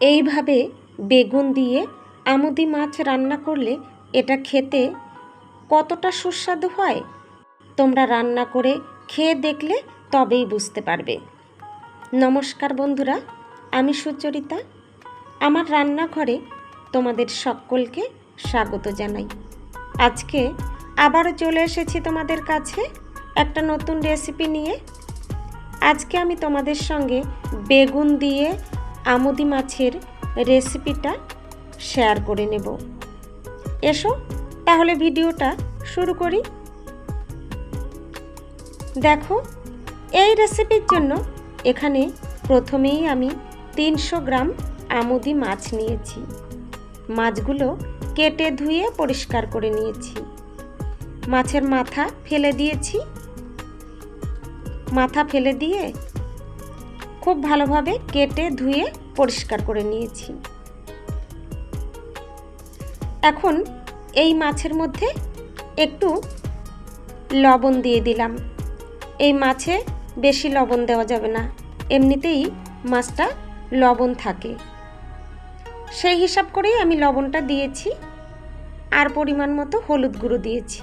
এইভাবে বেগুন দিয়ে আমুদি মাছ রান্না করলে এটা খেতে কতটা সুস্বাদু হয়? তোমরা রান্না করে খেয়ে দেখলে তবেই বুঝতে পারবে। নমস্কার বন্ধুরা, আমি সুচরিতা। আমার রান্নাঘরে তোমাদের সকলকে স্বাগত জানাই। আজকে আবারও চলে এসেছি তোমাদের কাছে একটা নতুন রেসিপি নিয়ে। আজকে আমি তোমাদের সঙ্গে বেগুন দিয়ে আমুদি মাছের রেসিপিটা শেয়ার করে নেব। এসো, তাহলে ভিডিওটা শুরু করি। দেখো, এই রেসিপির জন্য এখানে প্রথমেই আমি তিনশো গ্রাম আমুদি মাছ নিয়েছি। মাছগুলো কেটে ধুয়ে পরিষ্কার করে নিয়েছি। মাছের মাথা ফেলে দিয়েছি। মাথা ফেলে দিয়ে খুব ভালোভাবে কেটে ধুয়ে পরিষ্কার করে নিয়েছি। এখন এই মাছের মধ্যে একটু লবণ দিয়ে দিলাম। এই মাছে বেশি লবণ দেওয়া যাবে না। এমনিতেই মাছটা লবণ থাকে। সেই হিসাব করেই আমি লবণটা দিয়েছি। আর পরিমাণ মতো হলুদ গুঁড়ো দিয়েছি।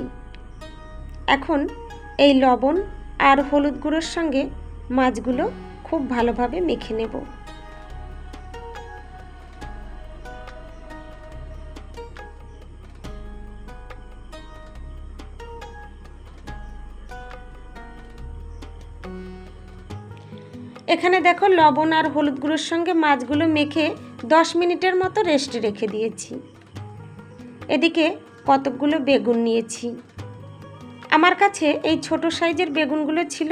এখন এই লবণ আর হলুদ গুঁড়োর সঙ্গে মাছগুলো খুব ভালোভাবে মেখে নেব। এখানে দেখো লবণ আর হলুদ গুঁড়োর সঙ্গে মাছগুলো মেখে দশ মিনিটের মতো রেস্টে রেখে দিয়েছি। এদিকে কতকগুলো বেগুন নিয়েছি। আমার কাছে এই ছোট সাইজের বেগুনগুলো ছিল,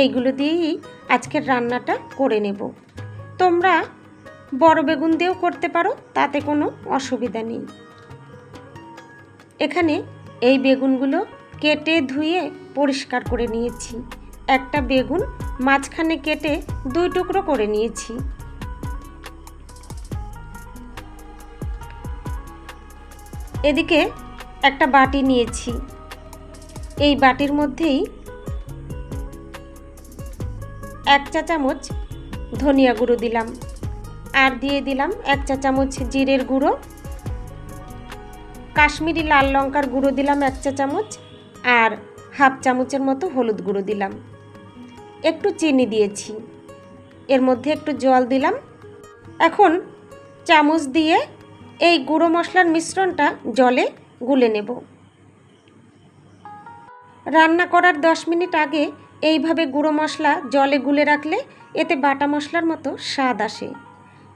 এইগুলো দিয়েই আজকের রান্নাটা করে নেব। তোমরা বড় বেগুন দিয়েও করতে পারো, তাতে কোনো অসুবিধা নেই। এখানে এই বেগুনগুলো কেটে ধুয়ে পরিষ্কার করে নিয়েছি। একটা বেগুন মাঝখানে কেটে দুই টুকরো করে নিয়েছি। এদিকে একটা বাটি নিয়েছি। এই বাটির মধ্যেই এক চা চামচ ধনিয়া গুঁড়ো দিলাম। আর দিয়ে দিলাম এক চা চামচ জিরের গুঁড়ো। কাশ্মীরি লাল লঙ্কার গুঁড়ো দিলাম এক চা চামচ। আর হাফ চামচের মতো হলুদ গুঁড়ো দিলাম। একটু চিনি দিয়েছি। এর মধ্যে একটু জল দিলাম। এখন চামচ দিয়ে এই গুঁড়ো মশলার মিশ্রণটা জলে গুলে নেব। রান্না করার দশ মিনিট আগে এইভাবে গুঁড়ো মশলা জলে গুলে রাখলে এতে বাটা মশলার মতো স্বাদ আসে।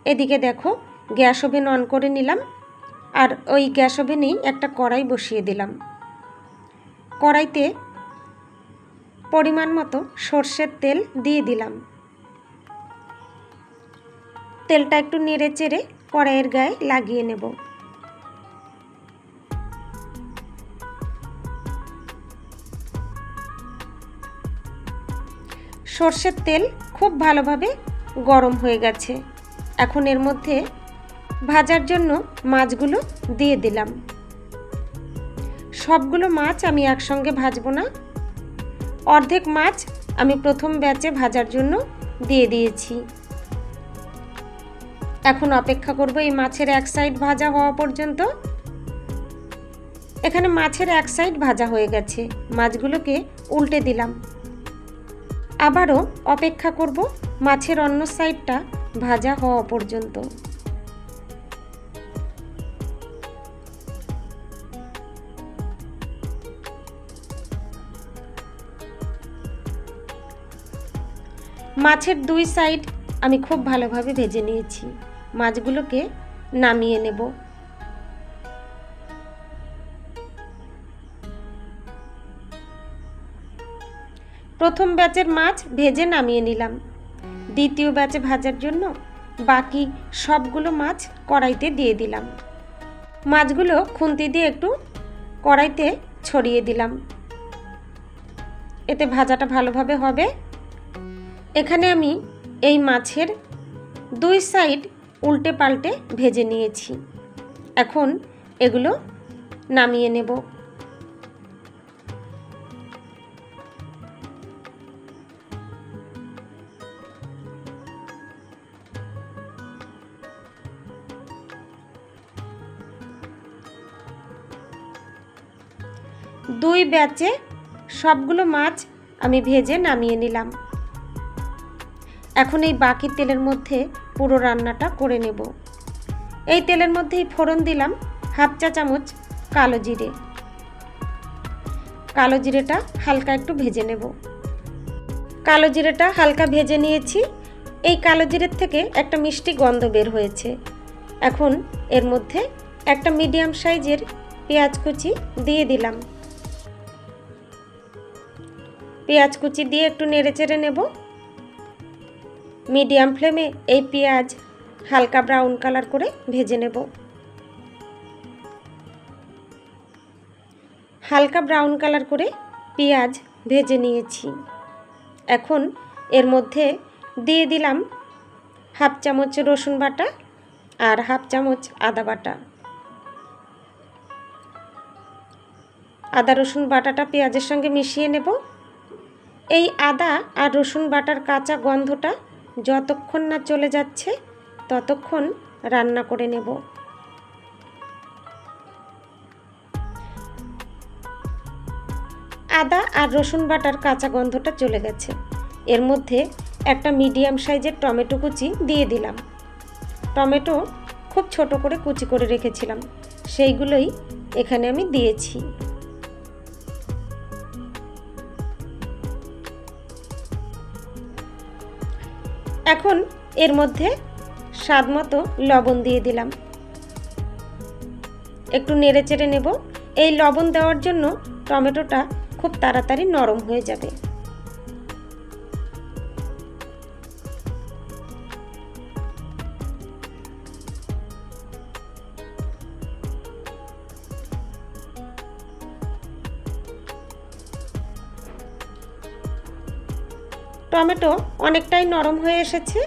এদিকে দেখো, গ্যাস ওভেন অন করে নিলাম আর ওই গ্যাস ওভেনেই একটা কড়াই বসিয়ে দিলাম। কড়াইতে পরিমাণ মতো সর্ষের তেল দিয়ে দিলাম। তেলটা একটু নেড়ে চেড়ে কড়াইয়ের গায়ে লাগিয়ে নেব। সর্ষের তেল খুব ভালোভাবে গরম হয়ে গেছে। এখন এর মধ্যে ভাজার জন্য মাছগুলো দিয়ে দিলাম। সবগুলো মাছ আমি একসঙ্গে ভাজবো না। অর্ধেক মাছ আমি প্রথম ব্যাচে ভাজার জন্য দিয়ে দিয়েছি। এখন অপেক্ষা করব এই মাছের এক সাইড ভাজা হওয়া পর্যন্ত। এখানে মাছের এক সাইড ভাজা হয়ে গেছে। মাছগুলোকে উল্টে দিলাম। আবারও অপেক্ষা করব মাছের অন্য সাইডটা ভাজা হওয়া পর্যন্ত। মাছের দুই সাইড আমি খুব ভালোভাবে ভেজে নিয়েছি। মাছগুলোকে নামিয়ে নেব। প্রথম ব্যাচের মাছ ভেজে নামিয়ে নিলাম। দ্বিতীয় ব্যাচে ভাজার জন্য বাকি সবগুলো মাছ কড়াইতে দিয়ে দিলাম। মাছগুলো খুন্তি দিয়ে একটু কড়াইতে ছড়িয়ে দিলাম। এতে ভাজাটা ভালোভাবে হবে। এখানে আমি এই মাছের দুই সাইড উল্টে পাল্টে ভেজে নিয়েছি। এখন এগুলো নামিয়ে নেব। দুই ব্যাচে সবগুলো মাছ আমি ভেজে নামিয়ে নিলাম। এখন এই বাকি তেলের মধ্যে পুরো রান্নাটা করে নেব। এই তেলের মধ্যেই ফোড়ন দিলাম হাফ চা চামচ কালো জিরে। কালো জিরেটা হালকা একটু ভেজে নেব। কালো জিরেটা হালকা ভেজে নিয়েছি। এই কালো জিরের থেকে একটা মিষ্টি গন্ধ বের হয়েছে। এখন এর মধ্যে একটা মিডিয়াম সাইজের পেঁয়াজ কুচি দিয়ে দিলাম। পেঁয়াজ কুচি দিয়ে একটু নেড়ে চেড়ে নেব। মিডিয়াম ফ্লেমে এই পেঁয়াজ হালকা ব্রাউন কালার করে ভেজে নেব। হালকা ব্রাউন কালার করে পেঁয়াজ ভেজে নিয়েছি। এখন এর মধ্যে দিয়ে দিলাম হাফ চামচ রসুন বাটা আর হাফ চামচ আদা বাটা। আদা রসুন বাটাটা পেঁয়াজের সঙ্গে মিশিয়ে নেব। এই আদা আর রসুন বাটার কাঁচা গন্ধটা যতক্ষণ না চলে যাচ্ছে, ততক্ষণ রান্না করে নেব। আদা আর রসুন বাটার কাঁচা গন্ধটা চলে গেছে। এর মধ্যে একটা মিডিয়াম সাইজের টমেটো কুচি দিয়ে দিলাম। টমেটো খুব ছোট করে কুচি করে রেখেছিলাম। সেইগুলোই এখানে আমি দিয়েছি। এখন এর মধ্যে স্বাদ মতো লবণ দিয়ে দিলাম। একটু নেড়ে চেড়ে নেব। এই লবণ দেওয়ার জন্য টমেটোটা খুব তাড়াতাড়ি নরম হয়ে যাবে। টমেটো অনেকটাই নরম হয়ে এসেছে।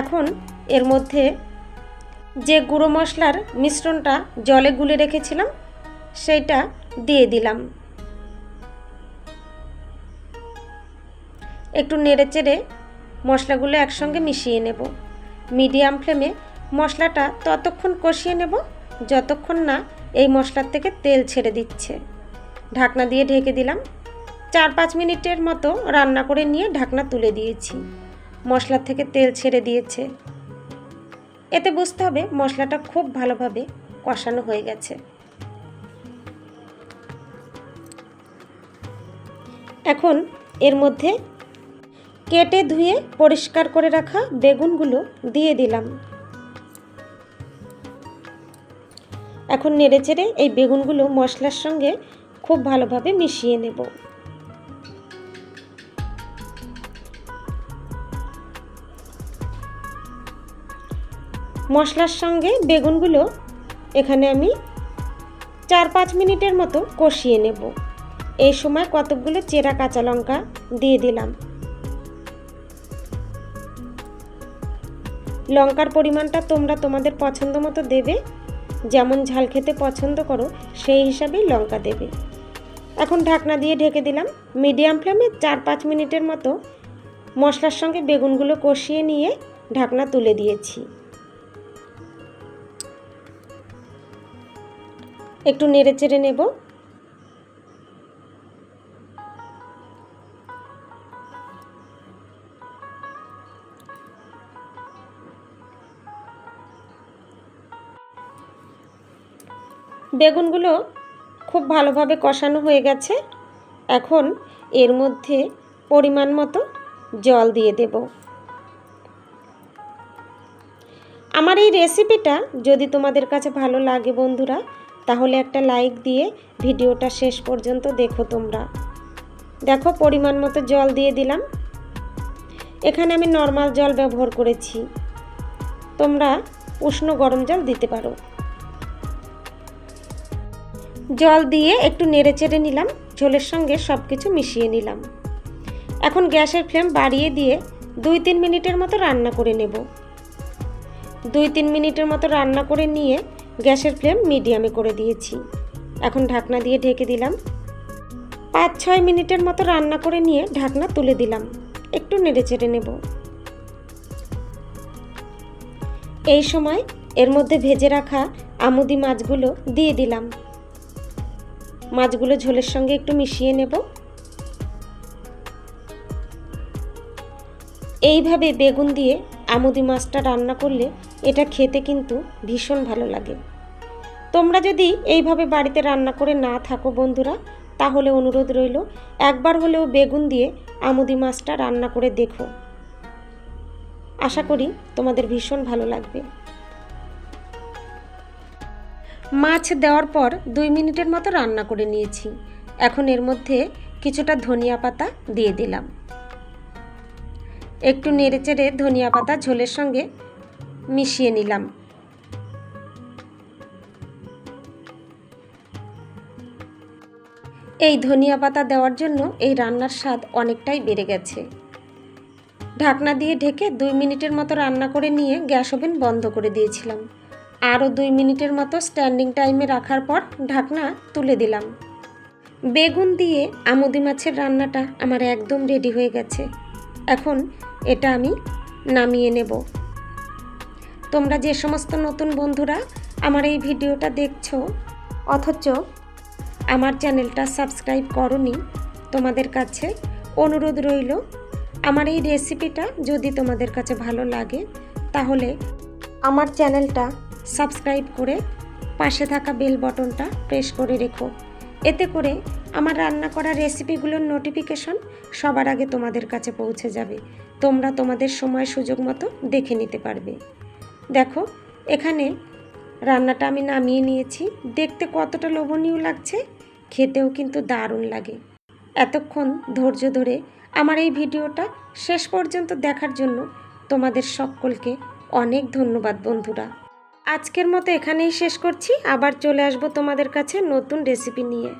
এখন এর মধ্যে যে গুঁড়ো মশলার মিশ্রণটা জলে গুলে রেখেছিলাম, সেইটা দিয়ে দিলাম। একটু নেড়ে চেড়ে মশলাগুলো একসঙ্গে মিশিয়ে নেব। মিডিয়াম ফ্লেমে মশলাটা ততক্ষণ কষিয়ে নেব, যতক্ষণ না এই মশলার থেকে তেল ছেড়ে দিচ্ছে। ঢাকনা দিয়ে ঢেকে দিলাম। চার পাঁচ মিনিটের মতো রান্না করে নিয়ে ঢাকনা তুলে দিয়েছি। মশলার থেকে তেল ছেড়ে দিয়েছে। এতে বুঝতে হবে মশলাটা খুব ভালোভাবে কষানো হয়ে গেছে। এখন এর মধ্যে কেটে ধুয়ে পরিষ্কার করে রাখা বেগুনগুলো দিয়ে দিলাম। এখন নেড়ে চেড়ে এই বেগুনগুলো মশলার সঙ্গে খুব ভালোভাবে মিশিয়ে নেব। মশলার সঙ্গে বেগুনগুলো এখানে আমি চার পাঁচ মিনিটের মতো কষিয়ে নেব। এই সময় কতকগুলো চেরা কাঁচা লঙ্কা দিয়ে দিলাম। লঙ্কার পরিমাণটা তোমরা তোমাদের পছন্দ মতো দেবে, যেমন ঝাল খেতে পছন্দ করো, সেই হিসাবেই লঙ্কা দেবে। এখন ঢাকনা দিয়ে ঢেকে দিলাম। মিডিয়াম ফ্লেমে চার পাঁচ মিনিটের মতো মশলার সঙ্গে বেগুনগুলো কষিয়ে নিয়ে ঢাকনা তুলে দিয়েছি। একটু নেড়ে চেড়ে নেব। বেগুনগুলো খুব ভালোভাবে কষানো হয়ে গেছে। এখন এর মধ্যে পরিমাণ মতো জল দিয়ে দেব। আমার এই রেসিপিটা যদি তোমাদের কাছে ভালো লাগে বন্ধুরা তাহলে একটা লাইক দিয়ে ভিডিওটা শেষ পর্যন্ত দেখো তোমরা। দেখো পরিমাণ মতো জল দিয়ে দিলাম। এখানে আমি নর্মাল জল ব্যবহার করেছি। তোমরা উষ্ণ গরম জল দিতে পারো। জল দিয়ে একটু নেড়ে চেড়ে নিলাম, ঝোলের সঙ্গে সব কিছু মিশিয়ে নিলাম। এখন গ্যাসের ফ্লেম বাড়িয়ে দিয়ে দুই তিন মিনিটের মতো রান্না করে নেব। দুই তিন মিনিটের মতো রান্না করে নিয়ে গ্যাসের ফ্লেম মিডিয়ামে করে দিয়েছি। এখন ঢাকনা দিয়ে ঢেকে দিলাম। পাঁচ ছয় মিনিটের মতো রান্না করে নিয়ে ঢাকনা তুলে দিলাম। একটু নেড়ে চেড়ে নেব। এই সময় এর মধ্যে ভেজে রাখা আমুদি মাছগুলো দিয়ে দিলাম। মাছগুলো ঝোলের সঙ্গে একটু মিশিয়ে নেব। এইভাবে বেগুন দিয়ে আমুদি মাছটা রান্না করলে এটা খেতে কিন্তু ভীষণ ভালো লাগে। তোমরা যদি এইভাবে বাড়িতে রান্না করে না থাকো বন্ধুরা, তাহলে অনুরোধ রইল, একবার হলেও বেগুন দিয়ে আমুদি মাছটা রান্না করে দেখো। আশা করি তোমাদের ভীষণ ভালো লাগবে। মাছ দেওয়ার পর দুই মিনিটের মতো রান্না করে নিয়েছি। এখন এর মধ্যে কিছুটা ধনিয়া পাতা দিয়ে দিলাম। একটু নেড়েচেড়ে ধনিয়া পাতা ঝোলের সঙ্গে মিশিয়ে নিলাম। এই ধনিয়া পাতা দেওয়ার জন্য এই রান্নার স্বাদ অনেকটাই বেড়ে গেছে। ঢাকনা দিয়ে ঢেকে দুই মিনিটের মতো রান্না করে নিয়ে গ্যাস ওভেন বন্ধ করে দিয়েছিলাম। আরও দুই মিনিটের মতো স্ট্যান্ডিং টাইমে রাখার পর ঢাকনা তুলে দিলাম। বেগুন দিয়ে আমুদি মাছের রান্নাটা আমার একদম রেডি হয়ে গেছে। এখন এটা আমি নামিয়ে নেব। তোমরা যে সমস্ত নতুন বন্ধুরা আমার এই ভিডিওটা দেখছ, অথচ আমার চ্যানেলটা সাবস্ক্রাইব করনি, তোমাদের কাছে অনুরোধ রইল, আমার এই রেসিপিটা যদি তোমাদের কাছে ভালো লাগে, তাহলে আমার চ্যানেলটা সাবস্ক্রাইব করে পাশে থাকা বেল বটনটা প্রেস করে রেখো। এতে করে আমার রান্না করা রেসিপিগুলোর নোটিফিকেশন সবার আগে তোমাদের কাছে পৌঁছে যাবে। তোমরা তোমাদের সময় সুযোগ মতো দেখে নিতে পারবে। দেখো, এখানে রান্নাটা আমি নামিয়ে নিয়েছি। দেখতে কতটা লোভনীয় লাগছে, খেতেও কিন্তু দারুণ লাগে। এতক্ষণ ধৈর্য ধরে আমার এই ভিডিওটা শেষ পর্যন্ত দেখার জন্য তোমাদের সকলকে অনেক ধন্যবাদ বন্ধুরা। আজকের মতো এখানেই শেষ করছি। আবার চলে আসব তোমাদের কাছে নতুন রেসিপি নিয়ে।